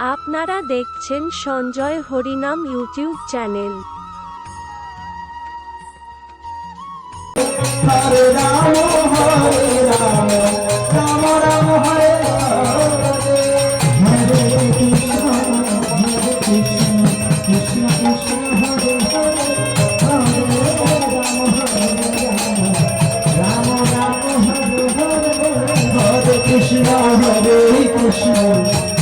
আপনারা দেখছেন Sanjay Harinam YouTube channel.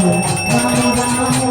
Ram Ram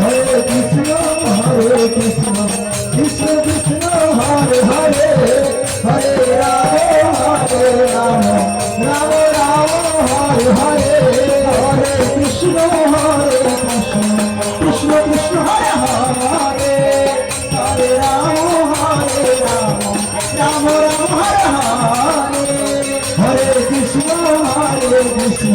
Hare Krishna Hare Krishna.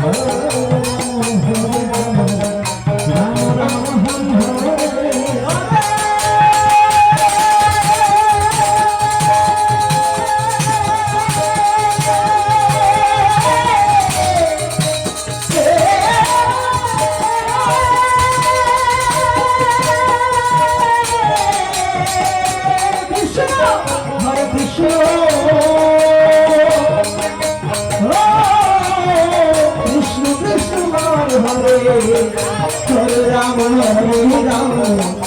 Oh, Hare Ram Hare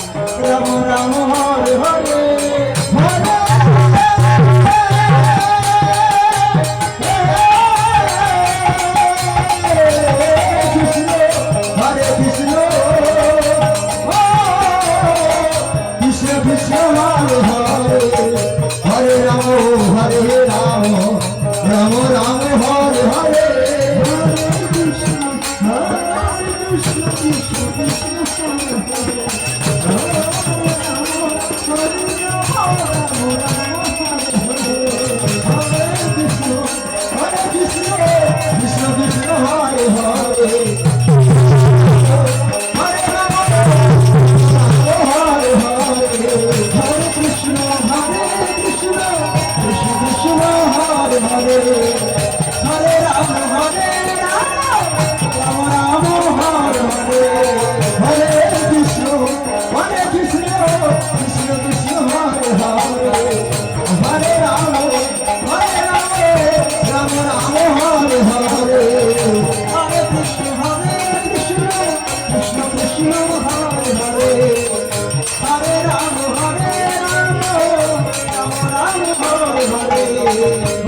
Krishna